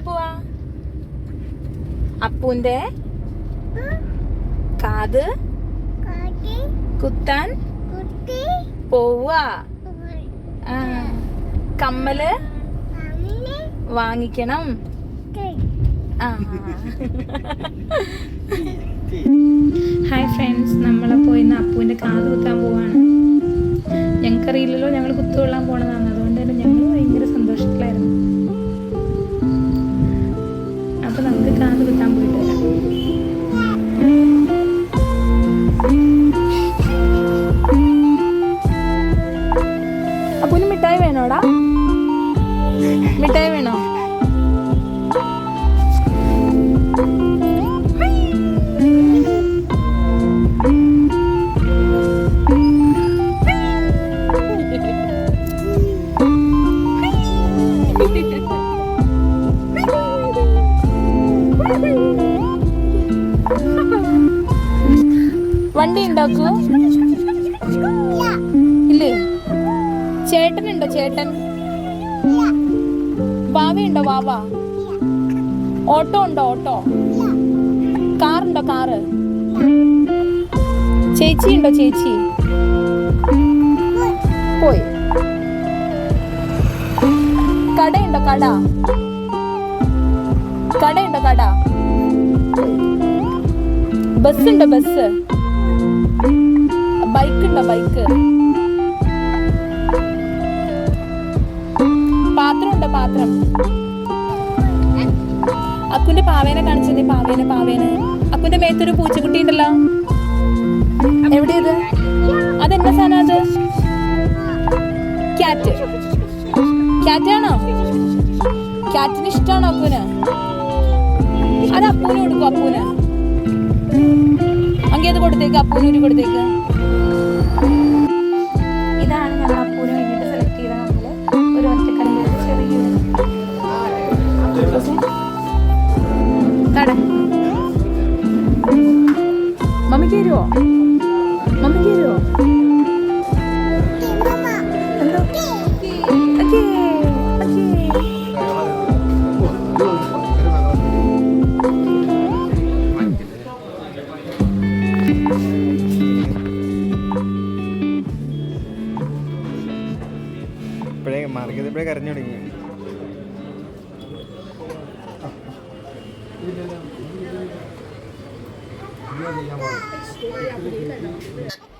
എവിടെ പോവാ അപ്പൂന്റെ കാത് കുത്താൻ പോവാ കമ്മൽ വാങ്ങിക്കണം ആ ഹായ് ഫ്രണ്ട്സ് നമ്മളെ പോയിന്ന് അപ്പൂന്റെ കാത് കുത്താൻ പോവാണ് ഞങ്ങൾക്കറിയില്ലല്ലോ ഞങ്ങൾ കുത്തുകൊള്ളാൻ പോണതാണ് അപ്പുവിന് മിഠായി വേണോടാ? മിഠായി വേണോ? വണ്ടി ഉണ്ടാക്കൂ ഇല്ലേ? ചേട്ടനുണ്ടോ ചേട്ടൻ? വാവയുണ്ടോ വാവ? ഓട്ടോ ഉണ്ടോ ഓട്ടോ? കാറുണ്ടോ കാറ്? ചേച്ചി ഉണ്ടോ ചേച്ചി? പോയി. കടയുണ്ടോ കട? കടയുണ്ടോ കട? ബസ് ഉണ്ടോ ബസ് ബൈക്ക് ഉണ്ടോ ബൈക്ക്? പാത്രം ഉണ്ടോ പാത്രം. അക്കുന്റെ പാവേനെ കാണിച്ചതേ പാവേനെ പാവേനെ. അക്കുന്റെ മേത്തൊരു പൂച്ചക്കുട്ടി ഉണ്ടല്ലോ എവിടെയത്? അതെന്നാ സാധനം അത്? ക്യാറ്റ് ക്യാറ്റാണോ ക്യാറ്റിന് ഇഷ്ടമാണോ അപ്പൂന് അത് അപ്പൂന് കൊടുക്കും അപ്പൂന്. അങ്ങനെ കൊടുത്തേക്ക് അപ്പൂന് ഒരു കൊടുത്തേക്ക്. ഇപ്പോഴേ മാർക്കറ്റ് ഇപ്പോഴേ കരഞ്ഞു തുടങ്ങി. I've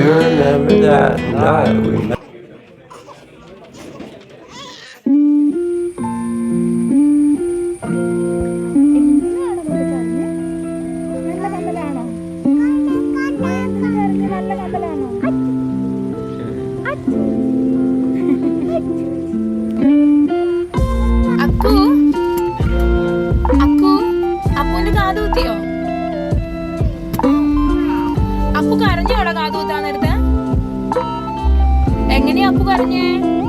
You remember that night we met? Appu കരഞ്ഞോടാ കാത് കുത്താൻ നേരത്തെ എങ്ങനെയാ അപ്പു കരഞ്ഞേ?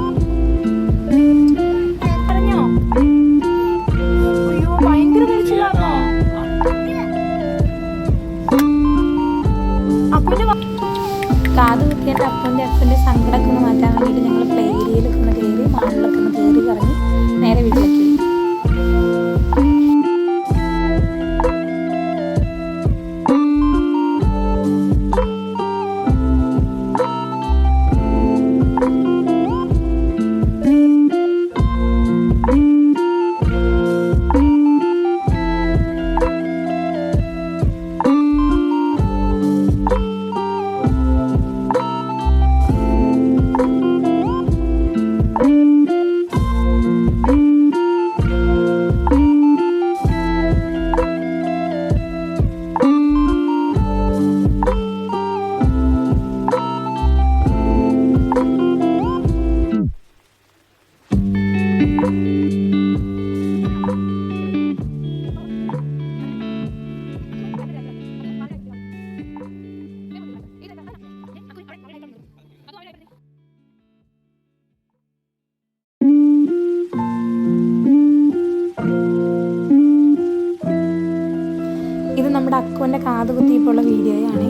കാത് കുത്തിയപ്പോഴുള്ള വീഡിയോയാണ്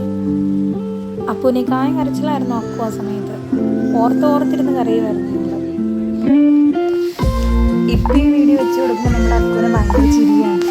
കായം കരച്ചിലായിരുന്നു അക്കു ആ സമയത്ത്. ഓർത്ത് ഓർത്തിരുന്ന് കരയുമായിരുന്നു ഞങ്ങൾ ഇപ്പം ഈ വീഡിയോ വെച്ച് കൊടുക്കുമ്പോൾ നമ്മുടെ അക്കുവിന് ഭയങ്കര ചിരിയാണ്.